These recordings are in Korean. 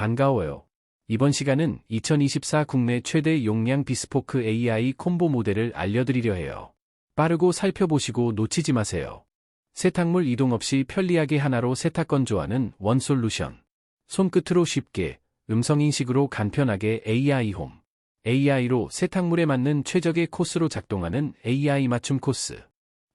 반가워요. 이번 시간은 2024 국내 최대 용량 비스포크 AI 콤보 모델을 알려드리려 해요. 빠르고 살펴보시고 놓치지 마세요. 세탁물 이동 없이 편리하게 하나로 세탁 건조하는 원솔루션. 손끝으로 쉽게, 음성인식으로 간편하게 AI 홈. AI로 세탁물에 맞는 최적의 코스로 작동하는 AI 맞춤 코스.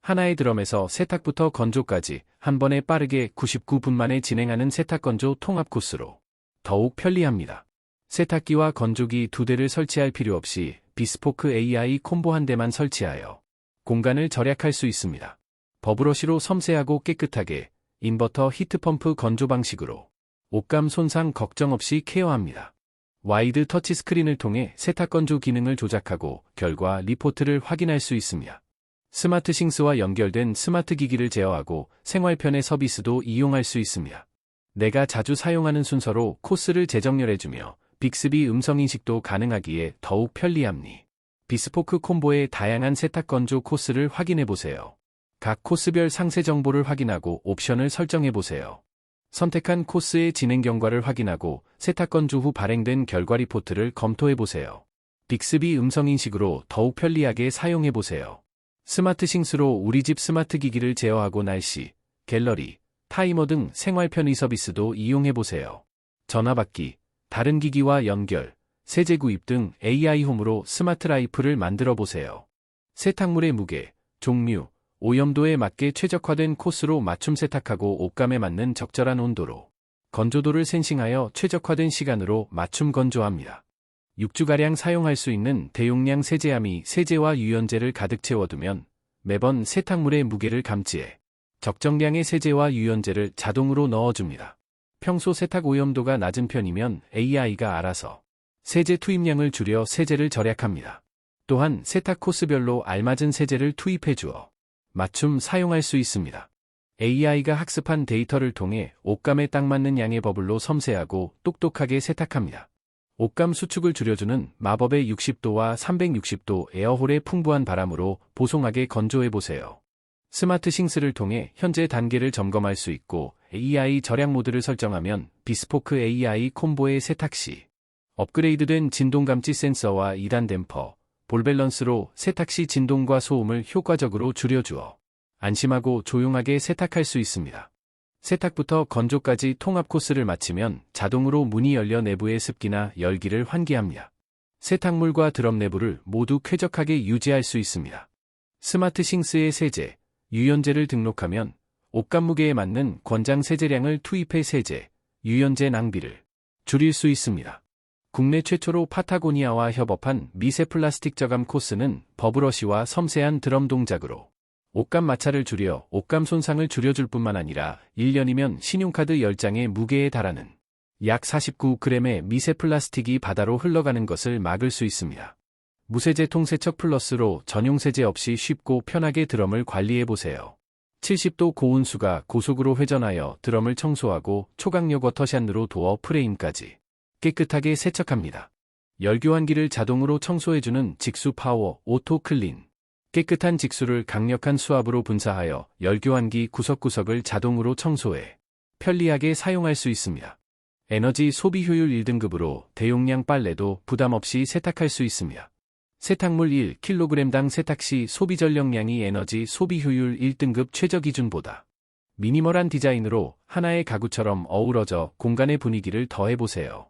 하나의 드럼에서 세탁부터 건조까지 한 번에 빠르게 99분 만에 진행하는 세탁 건조 통합 코스로 더욱 편리합니다. 세탁기와 건조기 두 대를 설치할 필요 없이 비스포크 AI 콤보 한 대만 설치하여 공간을 절약할 수 있습니다. 버브러시로 섬세하고 깨끗하게 인버터 히트펌프 건조 방식으로 옷감 손상 걱정 없이 케어합니다. 와이드 터치 스크린을 통해 세탁 건조 기능을 조작하고 결과 리포트를 확인할 수 있습니다. 스마트 싱스와 연결된 스마트 기기를 제어하고 생활편의 서비스도 이용할 수 있습니다. 내가 자주 사용하는 순서로 코스를 재정렬해주며 빅스비 음성인식도 가능하기에 더욱 편리합니. 비스포크 콤보의 다양한 세탁 건조 코스를 확인해보세요. 각 코스별 상세 정보를 확인하고 옵션을 설정해보세요. 선택한 코스의 진행 경과를 확인하고 세탁 건조 후 발행된 결과 리포트를 검토해보세요. 빅스비 음성인식으로 더욱 편리하게 사용해보세요. 스마트 싱스로 우리 집 스마트 기기를 제어하고 날씨, 갤러리, 타이머 등 생활 편의 서비스도 이용해보세요. 전화 받기, 다른 기기와 연결, 세제 구입 등 AI 홈으로 스마트 라이프를 만들어 보세요. 세탁물의 무게, 종류, 오염도에 맞게 최적화된 코스로 맞춤 세탁하고 옷감에 맞는 적절한 온도로 건조도를 센싱하여 최적화된 시간으로 맞춤 건조합니다. 6주가량 사용할 수 있는 대용량 세제함이 세제와 유연제를 가득 채워두면 매번 세탁물의 무게를 감지해 적정량의 세제와 유연제를 자동으로 넣어줍니다. 평소 세탁 오염도가 낮은 편이면 AI가 알아서 세제 투입량을 줄여 세제를 절약합니다. 또한 세탁 코스별로 알맞은 세제를 투입해 주어 맞춤 사용할 수 있습니다. AI가 학습한 데이터를 통해 옷감에 딱 맞는 양의 버블로 섬세하고 똑똑하게 세탁합니다. 옷감 수축을 줄여주는 마법의 60도와 360도 에어홀의 풍부한 바람으로 보송하게 건조해보세요. 스마트 싱스를 통해 현재 단계를 점검할 수 있고 AI 절약 모드를 설정하면 비스포크 AI 콤보의 세탁 시 업그레이드된 진동 감지 센서와 2단 댐퍼, 볼 밸런스로 세탁 시 진동과 소음을 효과적으로 줄여주어 안심하고 조용하게 세탁할 수 있습니다. 세탁부터 건조까지 통합 코스를 마치면 자동으로 문이 열려 내부의 습기나 열기를 환기합니다. 세탁물과 드럼 내부를 모두 쾌적하게 유지할 수 있습니다. 스마트 싱스의 세제, 유연제를 등록하면 옷감 무게에 맞는 권장 세제량을 투입해 세제, 유연제 낭비를 줄일 수 있습니다. 국내 최초로 파타고니아와 협업한 미세 플라스틱 저감 코스는 버브러시와 섬세한 드럼 동작으로 옷감 마찰을 줄여 옷감 손상을 줄여줄 뿐만 아니라 1년이면 신용카드 10장의 무게에 달하는 약 49g의 미세 플라스틱이 바다로 흘러가는 것을 막을 수 있습니다. 무세제 통세척 플러스로 전용 세제 없이 쉽고 편하게 드럼을 관리해보세요. 70도 고온수가 고속으로 회전하여 드럼을 청소하고 초강력 워터샷으로 도어 프레임까지 깨끗하게 세척합니다. 열교환기를 자동으로 청소해주는 직수 파워 오토 클린. 깨끗한 직수를 강력한 수압으로 분사하여 열교환기 구석구석을 자동으로 청소해 편리하게 사용할 수 있습니다. 에너지 소비 효율 1등급으로 대용량 빨래도 부담 없이 세탁할 수 있습니다. 세탁물 1kg당 세탁 시 소비 전력량이 에너지 소비 효율 1등급 최저 기준보다 미니멀한 디자인으로 하나의 가구처럼 어우러져 공간의 분위기를 더해보세요.